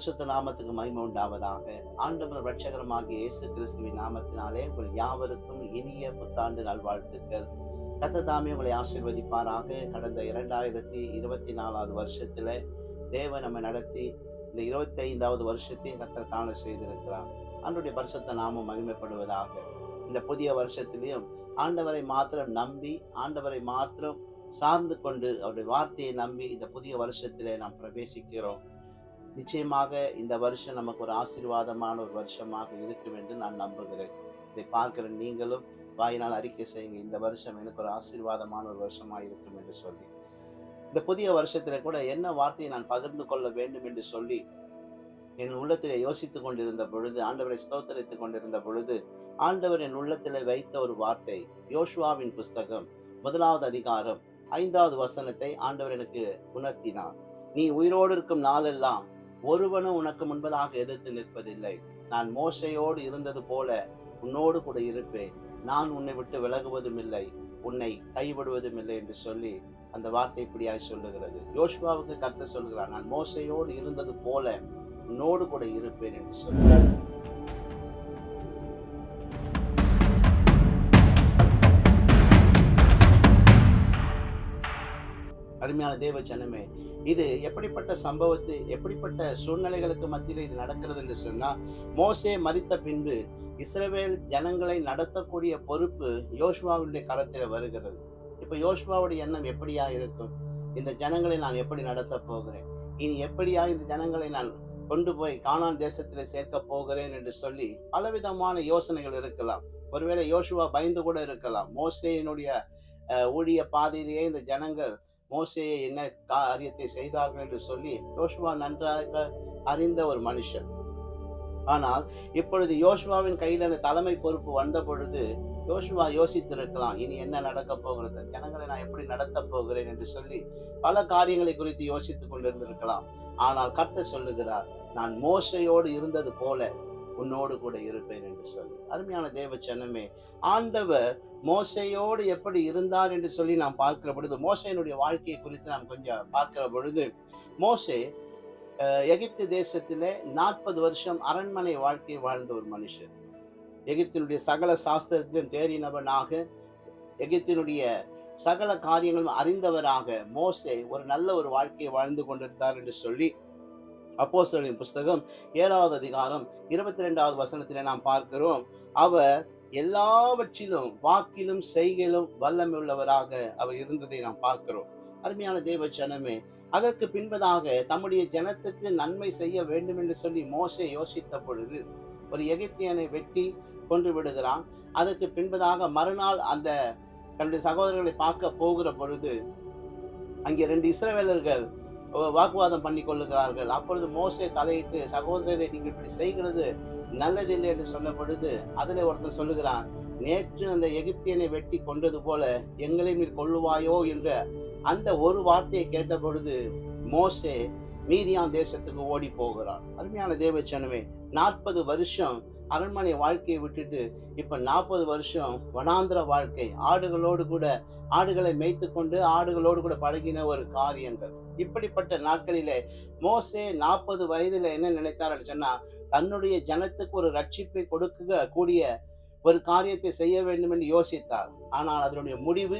பரிசுத்த நாமத்துக்கு மகிமை உண்டாவதாக. ஆண்டவர் ரட்சகரமாகிய இயேசு கிறிஸ்துவின் நாமத்தினாலே உங்கள் யாவருக்கும் இனிய புத்தாண்டு நல்வாழ்த்துக்கள். கத்ததாமே உங்களை ஆசிர்வதிப்பாராக. கடந்த இரண்டாயிரத்தி இருபத்தி நாலாவது வருஷத்துல தேவ நம்ம நடத்தி இந்த இருபத்தி ஐந்தாவது வருஷத்தையும் கத்தர் காண செய்திருக்கிறார். அன்றைய பரிசுத்த நாமம் மகிமைப்படுவதாக. இந்த புதிய வருஷத்திலையும் ஆண்டவரை மாத்திரம் நம்பி ஆண்டவரை மாத்திரம் சார்ந்து கொண்டு அவருடைய வார்த்தையை நம்பி இந்த புதிய வருஷத்திலே நாம் பிரவேசிக்கிறோம். நிச்சயமாக இந்த வருஷம் நமக்கு ஒரு ஆசீர்வாதமான ஒரு வருஷமாக இருக்கும் என்று நான் நம்புகிறேன். இதை பார்க்கிற நீங்களும் வாயினால் அறிக்கை செய்யுங்க. இந்த வருஷம் எனக்கு ஒரு ஆசீர்வாதமான ஒரு வருஷமாக இருக்கும் என்று சொல்லி. இந்த புதிய வருஷத்துல கூட என்ன வார்த்தையை நான் பகிர்ந்து கொள்ள வேண்டும் என்று சொல்லி என் உள்ளத்தில் யோசித்து கொண்டிருந்த பொழுது ஆண்டவரை ஸ்தோத்தரித்துக் கொண்டிருந்த பொழுது ஆண்டவர் என் உள்ளத்தில் வைத்த ஒரு வார்த்தை யோசுவாவின் புஸ்தகம் முதலாவது அதிகாரம் ஐந்தாவது வசனத்தை ஆண்டவர் எனக்கு உணர்த்தினார். நீ உயிரோடு இருக்கும் நாளெல்லாம் ஒருவனும் உனக்கு முன்பதாக எதிர்த்து நிற்பதில்லை. நான் மோசையோடு இருந்தது போல உன்னோடு கூட இருப்பேன். நான் உன்னை விட்டு விலகுவதும் இல்லை. உன்னை கைவிடுவதும் இல்லை என்று சொல்லி அந்த வார்த்தை இப்படியாய் சொல்லுகிறது. யோஷ்வாவுக்கு கத்த சொல்கிறான் நான் மோசையோடு இருந்தது போல உன்னோடு கூட இருப்பேன் என்று சொல்லி அருமையான தேவ ஜனமே இது எப்படிப்பட்ட சம்பவத்து எப்படிப்பட்ட சூழ்நிலைகளுக்கு மத்தியில் இது நடக்கிறது என்று சொன்னால் மோசே மறித்த பின்பு இஸ்ரவேல் ஜனங்களை நடத்தக்கூடிய பொறுப்பு யோசுவாவுடைய கரத்தில் வருகிறது. இப்போ யோசுவாவுடைய எண்ணம் எப்படியா இருக்கும்? இந்த ஜனங்களை நான் எப்படி நடத்த போகிறேன்? இனி எப்படியா இந்த ஜனங்களை நான் கொண்டு போய் கானான் தேசத்தில் சேர்க்க போகிறேன் என்று சொல்லி பலவிதமான யோசனைகள் இருக்கலாம். ஒருவேளை யோசுவா பயந்து கூட இருக்கலாம். மோசேயினுடைய ஊழிய பாதையிலேயே இந்த ஜனங்கள் மோசையை என்ன காரியத்தை செய்தார்கள் என்று சொல்லி யோசுவா நன்றாக அறிந்த ஒரு மனுஷன். ஆனால் இப்பொழுது யோசுவாவின் கையில் அந்த தலைமை பொறுப்பு வந்த பொழுது யோசுவா யோசித்திருக்கலாம் இனி என்ன நடக்க போகிறது? ஜனங்களை நான் எப்படி நடத்த போகிறேன் என்று சொல்லி பல காரியங்களை குறித்து யோசித்துக் கொண்டிருந்திருக்கலாம். ஆனால் கர்த்தர் சொல்லுகிறார் நான் மோசையோடு இருந்தது போல உன்னோடு கூட இருப்பேன் என்று சொல்லி. அருமையான தேவ சனமே ஆண்டவர் மோசையோடு எப்படி இருந்தார் என்று சொல்லி நாம் பார்க்கிற பொழுது மோசையினுடைய வாழ்க்கையை குறித்து நாம் கொஞ்சம் பார்க்கிற பொழுது மோசே எகிப்து தேசத்திலே நாற்பது வருஷம் அரண்மனை வாழ்க்கை வாழ்ந்த ஒரு மனுஷன் எகிப்தினுடைய சகல சாஸ்திரத்திலும் தேறினவனாக எகிப்தினுடைய சகல காரியங்களும் அறிந்தவராக மோசே ஒரு நல்ல ஒரு வாழ்க்கையை வாழ்ந்து கொண்டிருந்தார் என்று சொல்லி அப்போஸ்தலின் புஸ்தகம் ஏழாவது அதிகாரம் இருபத்தி ரெண்டாவது வசனத்திலே நாம் பார்க்கிறோம். அவர் எல்லாவற்றிலும் வாக்கிலும் செய்கையிலும் வல்லமையுள்ளவராக அவர் இருந்ததை நாம் பார்க்கிறோம். அருமையான தேவ ஜனமே அதற்கு பின்பதாக தம்முடைய ஜனத்துக்கு நன்மை செய்ய வேண்டும் என்று சொல்லி மோசே யோசித்த பொழுது ஒரு எகிப்தியனை வெட்டி கொன்று விடுகிறான். அதற்கு பின்பதாக மறுநாள் அந்த தன்னுடைய சகோதரர்களை பார்க்க போகிற பொழுது அங்கே ரெண்டு இஸ்ரவேலர்கள் வாக்குவாதம் பண்ணி கொள்ளுகிறார்கள். அப்பொழுது மோசே தலையிட்டு சகோதரரை நீங்கள் இப்படி செய்கிறது நல்லதில்லை என்று சொல்லப்படுது அதில் ஒருத்தன் சொல்லுகிறான் நேற்று அந்த எகிப்தியனை வெட்டி கொண்டது போல எங்களை நீ கொள்ளுவாயோ என்ற அந்த ஒரு வார்த்தையை கேட்ட பொழுது மோசே மீதியான் தேசத்துக்கு ஓடி போகிறான். அருமையான தேவச்சனமே நாற்பது வருஷம் அரண்மனை வாழ்க்கையை விட்டுட்டு இப்போ நாற்பது வருஷம் வனாந்திர வாழ்க்கை ஆடுகளோடு கூட ஆடுகளை மேய்த்து கொண்டு ஆடுகளோடு கூட பழகின ஒரு காரியங்கள். இப்படிப்பட்ட நாட்களிலே மோசே நாற்பது வயதில் என்ன நினைத்தார் சொன்னால் தன்னுடைய ஜனத்துக்கு ஒரு ரட்சிப்பை கொடுக்க கூடிய ஒரு காரியத்தை செய்ய வேண்டும் என்று யோசித்தார். ஆனால் அதனுடைய முடிவு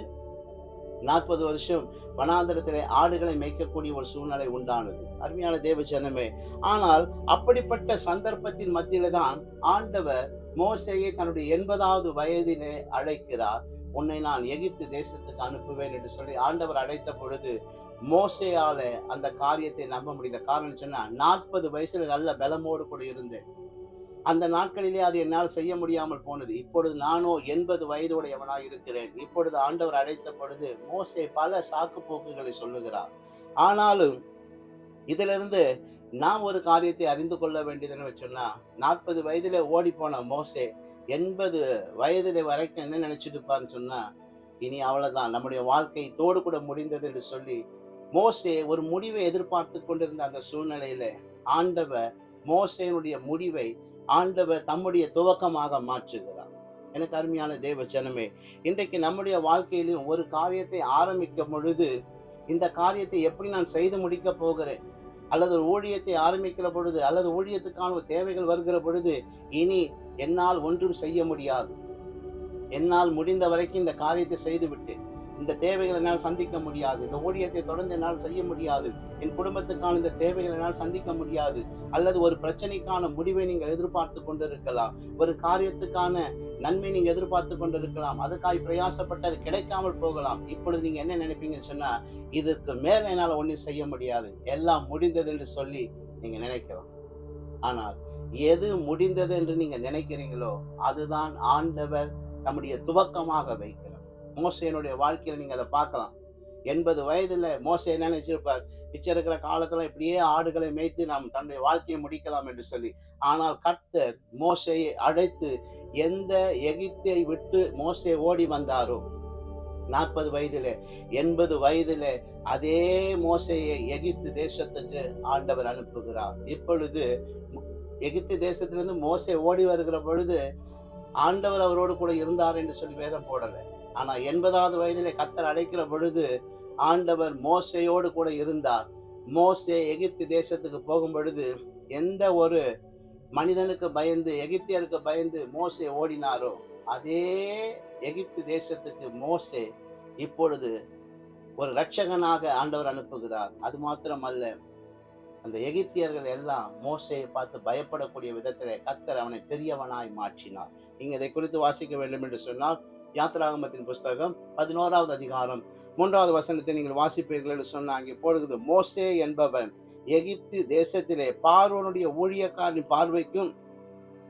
நாற்பது வருஷம் வனாந்திரத்திலே ஆடுகளை மேய்க்கக்கூடிய ஒரு சூழ்நிலை உண்டானது. அருமையான தேவ ஜனமே ஆனால் அப்படிப்பட்ட சந்தர்ப்பத்தின் மத்தியில தான் ஆண்டவர் மோசையை தன்னுடைய எண்பதாவது வயதிலே அழைக்கிறார். உன்னை நான் எகிப்து தேசத்துக்கு அனுப்புவேன் என்று சொல்லி ஆண்டவர் அழைத்த பொழுது மோசையால அந்த காரியத்தை நம்ப முடியல. காரணம் சொன்னா நாற்பது வயசுல நல்ல பலமோடு கூட இருந்தேன். அந்த நாட்களிலே அது என்னால் செய்ய முடியாமல் போனது. இப்பொழுது நானோ எண்பது வயதுடையவனாய் இருக்கிறேன். இப்பொழுது ஆண்டவர் அழைத்த பொழுது மோசே பல சாக்கு போக்குகளை சொல்லுகிறார். ஆனாலும் இதிலிருந்து நாம் ஒரு காரியத்தை அறிந்து கொள்ள வேண்டியதுன்னு சொன்னா நாற்பது வயதில் ஓடி போன மோசே எண்பது வயதில் வரைக்கும் என்ன நினைச்சிட்டு இருப்பாருன்னு சொன்னா இனி அவ்வளவுதான். நம்முடைய வாழ்க்கை தோடு கூட முடிந்தது என்று சொல்லி மோசே ஒரு முடிவை எதிர்பார்த்து கொண்டிருந்த அந்த சூழ்நிலையில ஆண்டவர் மோசேனுடைய முடிவை ஆண்டவர் தம்முடைய துவக்கமாக மாற்றுகிறார். எனக்கு அருமையான தேவ ஜனமே இன்றைக்கு நம்முடைய வாழ்க்கையிலும் ஒரு காரியத்தை ஆரம்பிக்கும் பொழுது இந்த காரியத்தை எப்படி நான் செய்து முடிக்க போகிறேன்? அல்லது ஒரு ஊழியத்தை ஆரம்பிக்கிற பொழுது அல்லது ஊழியத்துக்கான தேவைகள் வருகிற பொழுது இனி என்னால் ஒன்றும் செய்ய முடியாது. என்னால் முடிந்த வரைக்கும் இந்த காரியத்தை செய்துவிட்டேன் இந்த தேவைகளை என்னால் சந்திக்க முடியாது. இந்த ஊழியத்தை தொடர்ந்து என்னால் செய்ய முடியாது. என் குடும்பத்துக்கான இந்த தேவைகளை என்னால் சந்திக்க முடியாது. அல்லது ஒரு பிரச்சனைக்கான முடிவை நீங்கள் எதிர்பார்த்து கொண்டிருக்கலாம். ஒரு காரியத்துக்கான நன்மை நீங்கள் எதிர்பார்த்து கொண்டிருக்கலாம். அதுக்காய் பிரயாசப்பட்டு அது கிடைக்காமல் போகலாம். இப்பொழுது நீங்கள் என்ன நினைப்பீங்கன்னு சொன்னால் இதுக்கு மேலே என்னால் ஒன்றும் செய்ய முடியாது. எல்லாம் முடிந்தது என்று சொல்லி நீங்கள் நினைக்கலாம். ஆனால் எது முடிந்தது என்று நீங்கள் நினைக்கிறீங்களோ அதுதான் ஆண்டவர் தம்முடைய துவக்கமாக வைக்கிறார். மோசையனுடைய வாழ்க்கையில் நீங்கள் அதை பார்க்கலாம். எண்பது வயதில் மோசை என்ன நினைச்சிருப்பார்? மிச்சம் இருக்கிற காலத்தில் இப்படியே ஆடுகளை மேய்த்து நாம் தன்னுடைய வாழ்க்கையை முடிக்கலாம் என்று சொல்லி. ஆனால் கர்த்தர் மோசையை அழைத்து எந்த எகிப்தை விட்டு மோசை ஓடி வந்தாரோ? நாற்பது வயதில் எண்பது வயதில் அதே மோசையை எகிப்து தேசத்துக்கு ஆண்டவர் அனுப்புகிறார். இப்பொழுது எகிப்து தேசத்திலிருந்து மோசை ஓடி வருகிற பொழுது ஆண்டவர் அவரோடு கூட இருந்தார் என்று சொல்லி வேதம் போடலை. ஆனா எண்பதாவது வயதிலே கத்தர் அடைக்கிற பொழுது ஆண்டவர் மோசையோடு கூட இருந்தார். மோசே எகிப்து தேசத்துக்கு போகும் பொழுது எந்த ஒரு மனிதனுக்கு பயந்து எகிப்தியருக்கு பயந்து மோசே ஓடினாரோ அதே எகிப்து தேசத்துக்கு மோசே இப்பொழுது ஒரு ரட்சகனாக ஆண்டவர் அனுப்புகிறார். அது மாத்திரம் அல்ல அந்த எகிப்தியர்கள் எல்லாம் மோசையை பார்த்து பயப்படக்கூடிய விதத்தில் கத்தர் அவனை பெரியவனாய் மாற்றினார். நீங்க இதை குறித்து வாசிக்க வேண்டும் என்று சொன்னால் யாத்ராகமத்தின் புஸ்தகம் பதினோராவது அதிகாரம். மூன்றாவது வசனத்தை நீங்கள் வாசிப்பீர்கள் என்று சொன்னா அங்கே போடுகிறது மோசே என்பவன் எகிப்து தேசத்திலே பார்வனுடைய ஊழியக்காரின் பார்வைக்கும்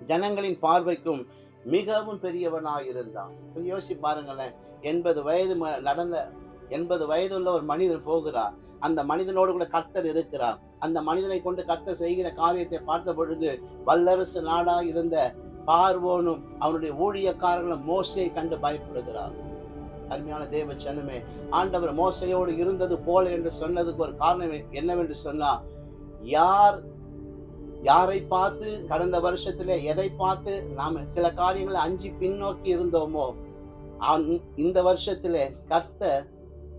ஜனங்களின் பார்வைக்கும் மிகவும் பெரியவனாக இருந்தான் கொஞ்சம் பாருங்களேன் எண்பது வயது ம- நடந்த எண்பது வயதுள்ள ஒரு மனிதன் போகிறார். அந்த மனிதனோடு கூட கர்த்தர் இருக்கிறார். அந்த மனிதனை கொண்டு கர்த்தர் செய்கிற காரியத்தை பார்த்த பொழுது வல்லரசு நாடா இருந்த பார்வோனும் அவனுடைய ஊழியக்காரர்களும் மோசையை கண்டு பயப்படுகிறார். அருமையான தேவ சனமே ஆண்டவர் மோசையோடு இருந்தது போல என்று சொன்னதுக்கு ஒரு காரணம் என்னவென்று சொன்னா யார் யாரை பார்த்து கடந்த வருஷத்துல எதை பார்த்து நாம சில காரியங்களை அஞ்சு பின்னோக்கி இருந்தோமோ இந்த வருஷத்துல கத்த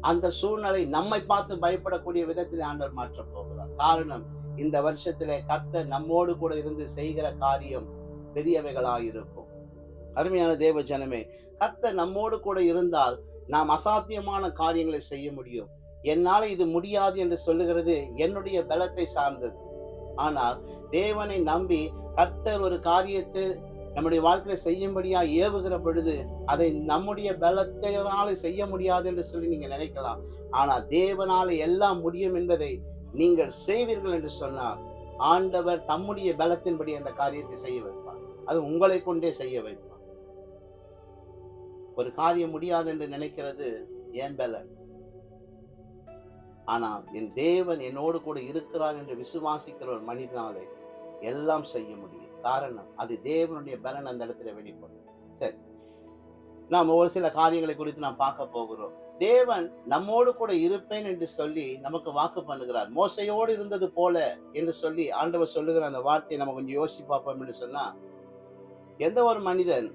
அந்த சூழ்நிலை நம்மை பார்த்து பயப்படக்கூடிய விதத்தில் ஆண்டவர் மாற்றப் போகிறார். காரணம் இந்த வருஷத்துல கத்த நம்மோடு கூட இருந்து செய்கிற காரியம் பெரியவைகளாயிருக்கும் அருமையான தேவ ஜனமே கர்த்தர் நம்மோடு கூட இருந்தால் நாம் அசாத்தியமான காரியங்களை செய்ய முடியும். என்னால் இது முடியாது என்று சொல்லுகிறது என்னுடைய பலத்தை சார்ந்தது. ஆனால் தேவனை நம்பி கர்த்தர் ஒரு காரியத்தை நம்முடைய வாழ்க்கையில செய்யும்படியா ஏவுகிற பொழுது அதை நம்முடைய பலத்தினால செய்ய முடியாது என்று சொல்லி நீங்க நினைக்கலாம். ஆனா தேவனால எல்லாம் முடியும் என்பதை நீங்கள் செய்வீர்கள் என்று சொன்னார் ஆண்டவர் தம்முடைய பலத்தின்படி அந்த காரியத்தை செய்வது அது உங்களை கொண்டே செய்ய வைப்பார். ஒரு காரியம் முடியாது என்று நினைக்கிறது என் பலன். ஆனால் என் தேவன் என்னோடு கூட இருக்கிறார் என்று விசுவாசிக்கிற ஒரு மனிதனாலே எல்லாம் செய்ய முடியும். காரணம் அது தேவனுடைய பலன் அந்த இடத்துல வெளிப்படும். சரி. நாம் ஒரு சில காரியங்களை குறித்து நாம் பார்க்க போகிறோம். தேவன் நம்மோடு கூட இருப்பேன் என்று சொல்லி நமக்கு வாக்கு பண்ணுகிறார். மோசையோடு இருந்தது போல என்று சொல்லி ஆண்டவர் சொல்லுகிற அந்த வார்த்தையை நம்ம கொஞ்சம் யோசிச்சு பார்ப்போம் என்று சொன்னா எந்த ஒரு மனிதன்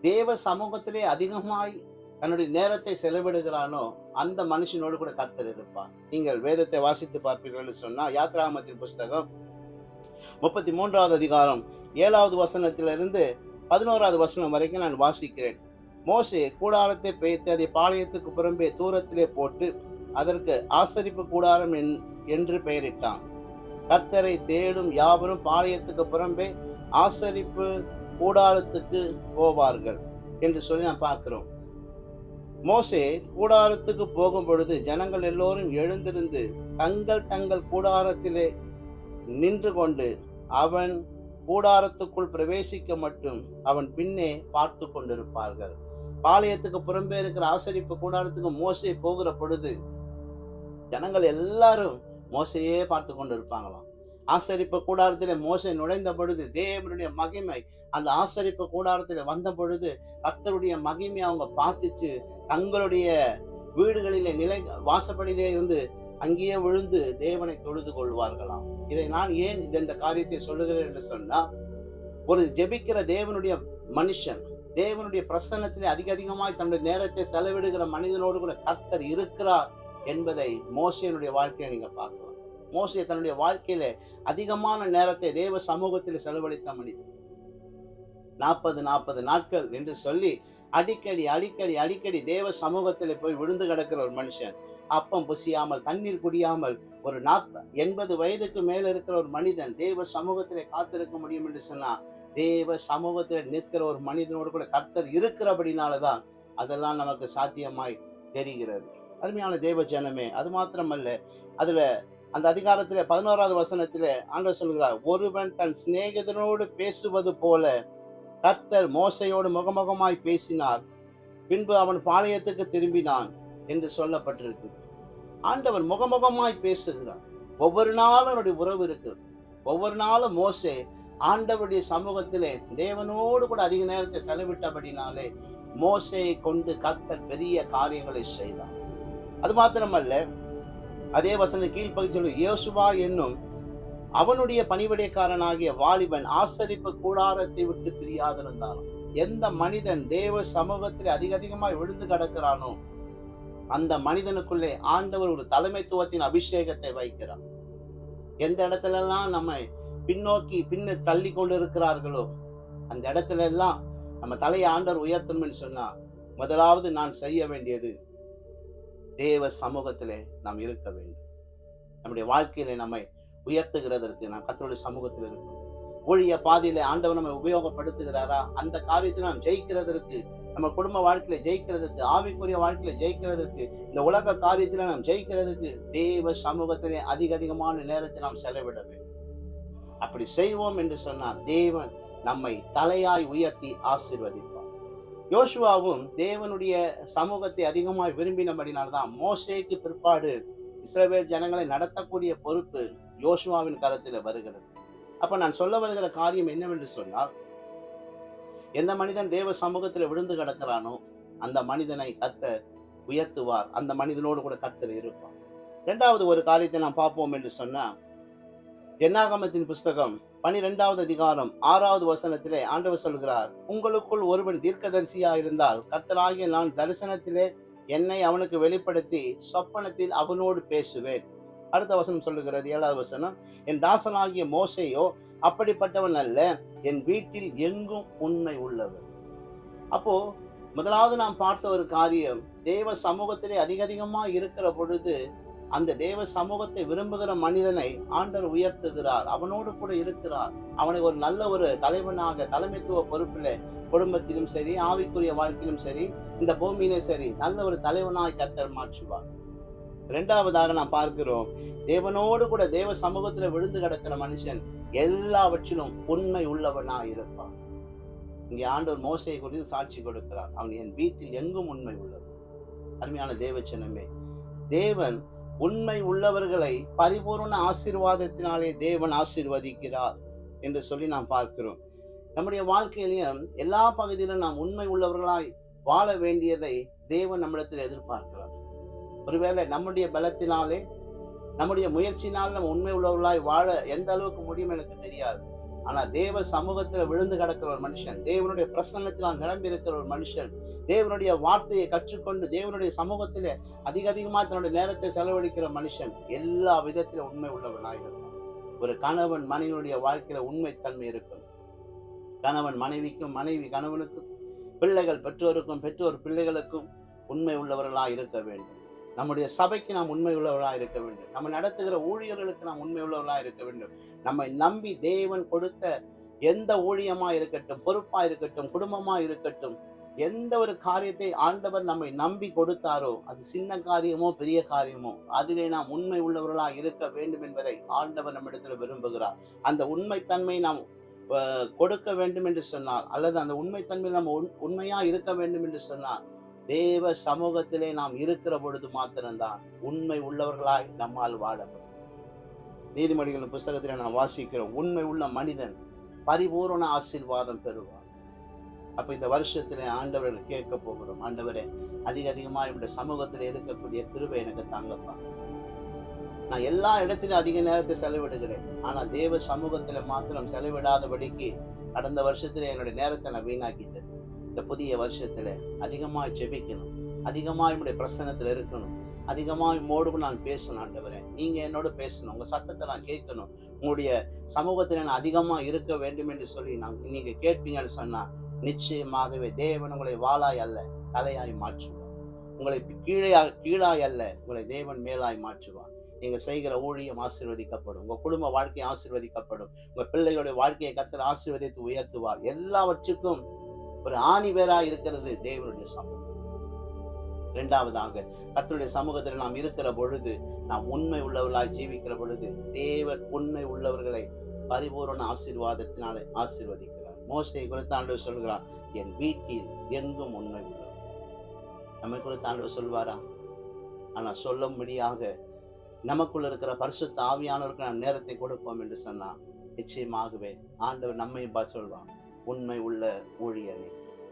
தேவ சமூகத்திலே அதிகமாய் தன்னுடைய நேரத்தை செலவிடுகிறானோ அந்த மனுஷனோடு கூட கர்த்தர் இருப்பார். நீங்கள் வேதத்தை வாசித்து பார்ப்பீர்கள் சொன்னால் யாத்ராமத்தின் புஸ்தகம் முப்பத்தி மூன்றாவது அதிகாரம் ஏழாவது வசனத்திலிருந்து பதினோராவது வசனம் வரைக்கும் நான் வாசிக்கிறேன். மோசே கூடாரத்தை பெய்த்து அதை பாளையத்துக்கு புறம்பே தூரத்திலே போட்டு அதற்கு ஆசரிப்பு கூடாரம் என்- என்று பெயரிட்டான். கர்த்தரை தேடும் யாவரும் பாளையத்துக்கு புறம்பே ஆசரிப்பு கூடாரத்துக்கு போவார்கள் என்று சொல்லி நான் பார்க்கிறோம். மோசே கூடாரத்துக்கு போகும் பொழுது ஜனங்கள் எல்லோரும் எழுந்திருந்து தங்கள் தங்கள் கூடாரத்திலே நின்று கொண்டு அவன் கூடாரத்துக்குள் பிரவேசிக்க மட்டும் அவன் பின்னே பார்த்து கொண்டிருப்பார்கள். பாளையத்துக்கு புறம்பே இருக்கிற ஆசரிப்பு கூடாரத்துக்கு மோசே போகிற பொழுது ஜனங்கள் எல்லாரும் மோசையே பார்த்து கொண்டு இருப்பாங்களாம் ஆசரிப்பு கூடாரத்திலே மோசை நுழைந்த பொழுது தேவனுடைய மகிமை அந்த ஆசரிப்பு கூடாரத்தில் வந்த பொழுது கர்த்தருடைய மகிமை அவங்க பார்த்துச்சு. தங்களுடைய வீடுகளிலே நிலை வாசப்படியிலே இருந்து அங்கேயே விழுந்து தேவனை தொழுது கொள்வார்களாம். இதை நான் ஏன் இந்த இந்த காரியத்தை சொல்லுகிறேன் என்று சொன்னால் ஒரு ஜெபிக்கிற தேவனுடைய மனுஷன் தேவனுடைய பிரசன்னத்திலே அதிக அதிகமாய் தன்னுடைய நேரத்தை செலவிடுகிற மனிதனோடு கூட கர்த்தர் இருக்கிறார். என்பதை மோசையனுடைய வாழ்க்கையை நீங்கள் பார்க்கலாம். மோசையை தன்னுடைய வாழ்க்கையில அதிகமான நேரத்தை தேவ சமூகத்தில் செலவழித்த மனிதன். நாற்பது நாற்பது நாட்கள் என்று சொல்லி அடிக்கடி அடிக்கடி அடிக்கடி தேவ சமூகத்தில் போய் விழுந்து கிடக்கிற ஒரு மனுஷன் அப்பம் புசியாமல் தண்ணீர் குடியாமல் ஒரு நாற்ப எண்பது வயதுக்கு மேல இருக்கிற ஒரு மனிதன் தேவ சமூகத்திலே காத்திருக்க முடியும் என்று சொன்னா தேவ சமூகத்தில் நிற்கிற ஒரு மனிதனோடு கூட கர்த்தர் இருக்கிறபடினாலதான் அதெல்லாம் நமக்கு சாத்தியமாய் தெரிகிறது. அருமையான தேவ ஜனமே. அது மாத்திரமல்ல அதில் அந்த அதிகாரத்தில் பதினோராவது வசனத்தில் ஆண்டவர் சொல்கிறார் ஒருவன் தன் சிநேகிதனோடு பேசுவது போல கர்த்தர் மோசையோடு முகமுகமாய் பேசினார். பின்பு அவன் பாளையத்துக்கு திரும்பினான் என்று சொல்லப்பட்டிருக்கு. ஆண்டவர் முகமுகமாய் பேசுகிறார். ஒவ்வொரு நாளும் அவருடைய உறவு இருக்கு. ஒவ்வொரு நாளும் மோசே ஆண்டவருடைய சமூகத்திலே தேவனோடு கூட அதிக நேரத்தை செலவிட்டபடினாலே மோசையை கொண்டு கர்த்தர் பெரிய காரியங்களை செய்தார். அது மாத்திரமல்ல அதே வசன கீழ்ப்பகுதி சொல்லு யோசுவா என்னும் அவனுடைய பணிவிடைக்காரனாகிய வாலிபன் ஆசரிப்பு கூடாரத்தை விட்டு பிரியாதிருந்தான் எந்த மனிதன் தேவ சமூகத்தில் அதிக அதிகமாக விழுந்து கிடக்கிறானோ அந்த மனிதனுக்குள்ளே ஆண்டவர் ஒரு தலைமைத்துவத்தின் அபிஷேகத்தை வைக்கிறார். எந்த இடத்துல எல்லாம் நம்ம பின்னோக்கி பின்ன தள்ளி கொண்டு இருக்கிறார்களோ அந்த இடத்துல எல்லாம் நம்ம தலையை ஆண்டவர் உயர்த்தணும்னு சொன்னா முதலாவது நான் செய்ய வேண்டியது தேவ சமூகத்திலே நாம் இருக்க வேண்டும். நம்முடைய வாழ்க்கையில நம்மை உயர்த்துகிறதற்கு நாம் கத்தருடைய சமூகத்தில் இருக்கணும். ஊழிய பாதையில ஆண்டவர் நம்மை உபயோகப்படுத்துகிறாரா? அந்த காரியத்தை நாம் ஜெயிக்கிறதற்கு நம்ம குடும்ப வாழ்க்கையில ஜெயிக்கிறதுக்கு ஆவிக்குரிய வாழ்க்கையில ஜெயிக்கிறதுக்கு இந்த உலக காரியத்துல நாம் ஜெயிக்கிறதுக்கு தேவ சமூகத்திலே அதிக அதிகமான நேரத்தை நாம் செலவிட வேண்டும். அப்படி செய்வோம் என்று சொன்னால் தேவன் நம்மை தலையாய் உயர்த்தி ஆசீர்வதிப்பார். யோசுவாவும் தேவனுடைய சமூகத்தை அதிகமாய் விரும்பினபடினால்தான் மோசேக்கு பிற்பாடு இஸ்ரவேல் ஜனங்களை நடத்தக்கூடிய பொறுப்பு யோசுவாவின் கருத்தில் வருகிறது. அப்ப நான் சொல்ல வருகிற காரியம் என்னவென்று சொன்னால் எந்த மனிதன் தேவ சமூகத்தில் விழுந்து கிடக்கிறானோ அந்த மனிதனை கத்த உயர்த்துவார். அந்த மனிதனோடு கூட கத்தர் இருப்பார். இரண்டாவது ஒரு காரியத்தை நாம் பார்ப்போம் என்று சொன்னால் என்னாகமத்தின் புஸ்தகம் பனிரெண்டாவது அதிகாரம் ஆறாவது வசனத்திலே ஆண்டவர் சொல்கிறார் உங்களுக்குள் ஒருவன் தீர்க்கதரிசியா இருந்தால் கர்த்தராகிய நான் தரிசனத்திலே என்னை அவனுக்கு வெளிப்படுத்தி சொப்பனத்தில் அவனோடு பேசுவேன். அடுத்த வசனம் சொல்லுகிறது ஏழாவது வசனம் என் தாசனாகிய மோசையோ அப்படிப்பட்டவன் அல்ல என் வீட்டில் எங்கும் உண்மை உள்ளவர். அப்போ முதலாவது நாம் பார்த்த ஒரு காரியம் தேவ சமூகத்திலே அதிக அதிகமாக இருக்கிற பொழுது அந்த தேவ சமூகத்தை விரும்புகிற மனிதனை ஆண்டவர் உயர்த்துகிறார். அவனோடு கூட இருக்கிறார். அவனை ஒரு நல்ல ஒரு தலைவனாக தலைமைத்துவ பொறுப்பில் குடும்பத்திலும் சரி ஆவிக்குரிய வாழ்க்கையிலும் சரி இந்த பூமியிலும் சரி நல்ல ஒரு தலைவனாய் கத்தர் மாற்றுவார். இரண்டாவதாக நாம் பார்க்கிறோம் தேவனோடு கூட தேவ சமூகத்துல விழுந்து கிடக்கிற மனுஷன் எல்லாவற்றிலும் உண்மை உள்ளவனா இருப்பான். இங்கே ஆண்டவர் மோசையை குறித்து சாட்சி கொடுக்கிறார். அவன் என் வீட்டில் எங்கும் உண்மை உள்ளது. அருமையான தேவச்சனமே தேவன் உண்மை உள்ளவர்களை பரிபூர்ண ஆசீர்வாதத்தினாலே தேவன் ஆசீர்வதிக்கிறார் என்று சொல்லி நாம் பார்க்கிறோம். நம்முடைய வாழ்க்கையிலையும் எல்லா பகுதியிலும் நாம் உண்மை உள்ளவர்களாய் வாழ வேண்டியதை தேவன் நம்மிடத்தில் எதிர்பார்க்கிறார். ஒருவேளை நம்முடைய பலத்தினாலே நம்முடைய முயற்சினால் நம்ம உண்மை உள்ளவர்களாய் வாழ எந்த அளவுக்கு முடியும் எனக்கு தெரியாது. ஆனா தேவ சமூகத்துல விழுந்து கிடக்கிற ஒரு மனுஷன் தேவனுடைய பிரசன்னத்தில் நிரம்பி இருக்கிற ஒரு மனுஷன் தேவனுடைய வார்த்தையை கற்றுக்கொண்டு தேவனுடைய சமூகத்தில் அதிக அதிகமா தன்னுடைய நேரத்தை செலவழிக்கிற மனுஷன் எல்லா விதத்திலும் உண்மை உள்ளவனாயிருக்கும் ஒரு கணவன் மனைவியுடைய வாழ்க்கையில உண்மைத்தன்மை இருக்கும். கணவன் மனைவிக்கும் மனைவி கணவனுக்கும் பிள்ளைகள் பெற்றோருக்கும் பெற்றோர் பிள்ளைகளுக்கும் உண்மை உள்ளவர்களாக இருக்க வேண்டும். நம்முடைய சபைக்கு நாம் உண்மை உள்ளவர்களாக இருக்க வேண்டும். நம்ம நடத்துகிற ஊழியர்களுக்கு நாம் உண்மை உள்ளவர்களாக இருக்க வேண்டும். நம்மை நம்பி தேவன் கொடுத்த எந்த ஊழியமாக இருக்கட்டும் பொறுப்பாக இருக்கட்டும் குடும்பமாக இருக்கட்டும் எந்த ஒரு காரியத்தை ஆண்டவர் நம்மை நம்பி கொடுத்தாரோ அது சின்ன காரியமோ பெரிய காரியமோ அதிலே நாம் உண்மை உள்ளவர்களாக இருக்க வேண்டும் என்பதை ஆண்டவர் நம்மிடத்தில் விரும்புகிறார். அந்த உண்மைத்தன்மை நாம் கொடுக்க வேண்டும் என்று சொன்னால் அல்லது அந்த உண்மைத்தன்மை நம்ம உண்- உண்மையாக இருக்க வேண்டும் என்று சொன்னால் தேவ சமூகத்திலே நாம் இருக்கிற பொழுது மாத்திரம்தான் உண்மை உள்ளவர்களாய் நம்மால் வாழப்படும் முடியும். நீதிமொழிகள் புஸ்தகத்திலே நாம் வாசிக்கிறோம் உண்மை உள்ள மனிதன் பரிபூரண ஆசீர்வாதம் பெறுவார் அப்ப இந்த வருஷத்துல ஆண்டவர்கள் கேட்க போகிறோம் ஆண்டவரே அதிக அதிகமா என்னுடைய சமூகத்துல இருக்கக்கூடிய கிருபை எனக்கு தாங்கப்பா. நான் எல்லா இடத்திலும் அதிக நேரத்தை செலவிடுகிறேன். ஆனா தேவ சமூகத்துல மாத்திரம் செலவிடாதபடிக்கு கடந்த வருஷத்துல என்னுடைய நேரத்தை நான் வீணாக்கிட்டேன். இந்த புதிய வருஷத்துல அதிகமா ஜெபிக்கணும். அதிகமா என்னுடைய பிரசனத்துல இருக்கணும். அதிகமாக உம்மோடு நான் பேசணும் ஆண்டவரே. நீங்க என்னோட பேசணும். உங்க சத்தத்தை நான் கேட்கணும். உங்களுடைய சமூகத்தில் நான் அதிகமாக இருக்க வேண்டும் என்று சொல்லி நான் நீங்க கேட்பீங்கன்னு சொன்னா நிச்சயமாகவே தேவன் உங்களை வாளாய் அல்ல தலையாய் மாற்றுவார். உங்களை கீழே கீழாய் அல்ல உங்களை தேவன் மேலாய் மாற்றுவார். நீங்க செய்கிற ஊழியம் ஆசீர்வதிக்கப்படும். உங்க குடும்ப வாழ்க்கை ஆசீர்வதிக்கப்படும். உங்க பிள்ளைகளுடைய வாழ்க்கையை கத்தர் ஆசீர்வதித்து உயர்த்துவார். எல்லாவற்றுக்கும் ஒரு ஆணிவேரா இருக்கிறது தேவனுடைய சமூகம். இரண்டாவதாக கர்த்தருடைய சமூகத்தில் நாம் இருக்கிற பொழுது நாம் உண்மை உள்ளவர்களாய் ஜீவிக்கிற பொழுது தேவன் உண்மை உள்ளவர்களை பரிபூரண ஆசீர்வாதத்தினாலே ஆசீர்வதிக்கிறார். மோசை குறித்து சொல்கிறார் என் வீட்டில் எங்கும் உண்மை உள்ளவர். நம்மை குறித்து ஆண்டவர் சொல்வாரா? ஆனா சொல்லும்படியாக நமக்குள்ள இருக்கிற பரிசுத்த ஆவியானவருக்கு நாம் நேரத்தை கொடுப்போம் என்று சொன்னா நிச்சயமாகவே ஆண்டவர் நம்மையும் பார்த்து சொல்வான் உண்மை உள்ள ஊழியனே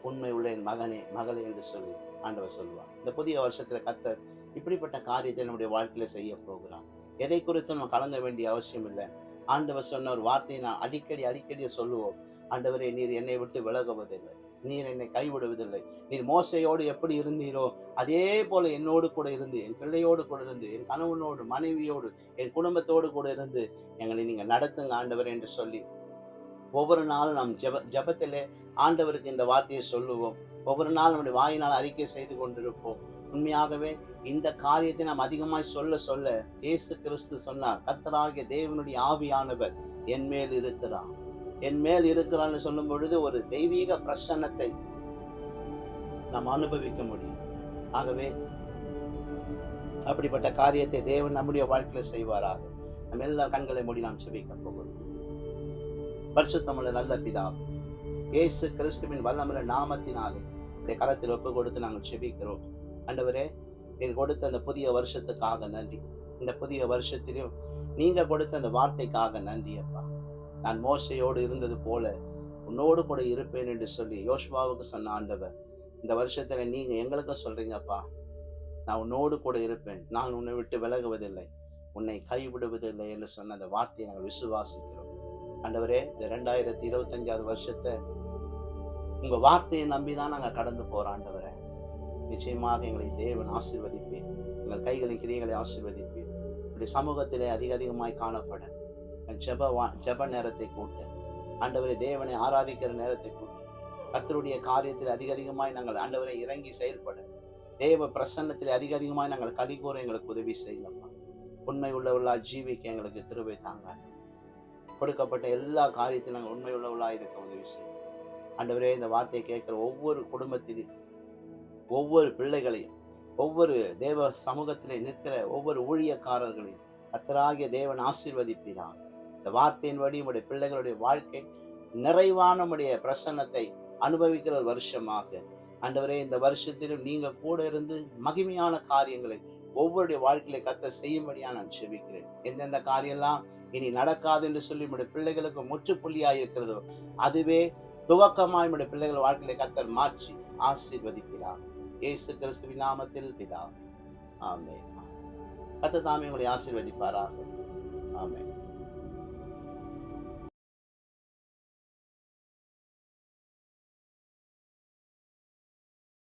உண்மை உள்ள என் மகனே மகளே என்று சொல்லி ஆண்டவர் சொல்லுவார். இந்த புதிய வருஷத்துல கத்தர் இப்படிப்பட்ட காரியத்தை நம்முடைய வாழ்க்கையில செய்ய போகிறான் எதை குறித்து நம்ம கலங்க வேண்டிய அவசியம் இல்லை. ஆண்டவர் சொன்ன ஒரு வார்த்தையை நான் அடிக்கடி அடிக்கடி சொல்லுவோம். ஆண்டவரே நீர் என்னை விட்டு விலகுவதில்லை. நீர் என்னை கைவிடுவதில்லை. நீர் மோசையோடு எப்படி இருந்தீரோ அதே போல என்னோடு கூட இருந்து என் பிள்ளையோடு கூட இருந்து என் கணவனோடு மனைவியோடு என் குடும்பத்தோடு கூட இருந்து எங்களை நீங்கள் நடத்துங்க ஆண்டவர் என்று சொல்லி ஒவ்வொரு நாளும் நாம் ஜெப ஜெபத்திலே ஆண்டவருக்கு இந்த வார்த்தையை சொல்லுவோம். ஒவ்வொரு நாள் நம்முடைய வாயினால் அறிக்கை செய்து கொண்டிருப்போம். உண்மையாகவே இந்த காரியத்தை நாம் அதிகமாய் சொல்ல சொல்ல இயேசு கிறிஸ்து சொன்னார். கத்தராகிய தேவனுடைய ஆவியானவர் என் மேல் இருக்கிறார். என் மேல் இருக்கிறான்னு சொல்லும் பொழுது ஒரு தெய்வீக பிரசன்னத்தை நாம் அனுபவிக்க முடியும். ஆகவே அப்படிப்பட்ட காரியத்தை தேவன் நம்முடைய வாழ்க்கையில் செய்வாராக. நம்ம எல்லா கண்களை மூடி நாம் செபிக்க போகிறோம். பரிசுத்தமுள்ள நல்ல பிதா இயேசு கிறிஸ்துவின் வல்லமுள்ள நாமத்தினாலே உடைய கரத்தில் ஒப்பு கொடுத்து நாங்கள் செபிக்கிறோம். ஆண்டவரே நீங்கள் கொடுத்த அந்த புதிய வருஷத்துக்காக நன்றி. இந்த புதிய வருஷத்திலும் நீங்கள் கொடுத்த அந்த வார்த்தைக்காக நன்றி அப்பா. நான் மோசையோடு இருந்தது போல உன்னோடு கூட இருப்பேன் என்று சொல்லி யோஷ்வாவுக்கு சொன்ன ஆண்டவர் இந்த வருஷத்தில் நீங்கள் எங்களுக்கும் சொல்கிறீங்கப்பா நான் உன்னோடு கூட இருப்பேன். நான் உன்னை விட்டு விலகுவதில்லை. உன்னை கைவிடுவதில்லை என்று சொன்ன அந்த வார்த்தையை நாங்கள் விசுவாசிக்கிறோம். ஆண்டவரே இந்த ரெண்டாயிரத்தி இருபத்தஞ்சாவது வருஷத்தை உங்க வார்த்தையை நம்பிதான் நாங்க கடந்து போகிறோம் ஆண்டவரே. நிச்சயமாக எங்களை தேவன் ஆசீர்வதிப்பேன் எங்கள் கைகளின் கிரியைகளை ஆசீர்வதிப்பேன் இப்படி சமூகத்திலே அதிக அதிகமாய் காணப்பட. ஜப ஜெப வா ஜப நேரத்தை கூட்ட. ஆண்டவரை தேவனை ஆராதிக்கிற நேரத்தை கூட்ட. கர்த்தருடைய காரியத்தில் அதிக அதிகமாய் நாங்கள் ஆண்டவரை இறங்கி செயல்பட. தேவ பிரசன்னத்தில் அதிக அதிகமாய் நாங்கள் கலிகூற எங்களுக்கு உதவி செய்யுங்கப்பா. உண்மை உள்ளவர்களா ஜீவிக்க எங்களுக்கு கிருபை தாங்க. கொடுக்கப்பட்ட எல்லா காரியத்தையும் நாங்கள் உண்மை உள்ளவர்களா இருக்க உதவி செய்யும் ஆண்டவரே இந்த வார்த்தையை கேட்கிற ஒவ்வொரு குடும்பத்திலும் ஒவ்வொரு பிள்ளைகளையும் ஒவ்வொரு தேவ சமூகத்திலே நிற்கிற ஒவ்வொரு ஊழியக்காரர்களையும் கர்த்தராகிய தேவன் ஆசீர்வதிப்பினார் இந்த வார்த்தையின்படி உடைய பிள்ளைகளுடைய வாழ்க்கை நிறைவான உடைய பிரசன்னத்தை அனுபவிக்கிற ஒரு வருஷமாக. ஆண்டவரே இந்த வருஷத்திலும் நீங்கள் கூட இருந்து மகிமையான காரியங்களை ஒவ்வொருடைய வாழ்க்கையில கத்த செய்யும்படியா நான் செபிக்கிறேன். எந்தெந்த காரியெல்லாம் இனி நடக்காது என்று சொல்லி உடைய பிள்ளைகளுக்கு முற்றுப்புள்ளியாய் இருக்கிறதோ அதுவே துவக்கமாய் உடைய பிள்ளைகள் வாழ்க்கையில கத்தர் மாற்றி ஆசீர்வதிக்கிறார். இயேசு கிறிஸ்துவின் நாமத்தில் பிதா. ஆமே கத்த தாமே உங்களை ஆசீர்வதிப்பாராக. ஆமே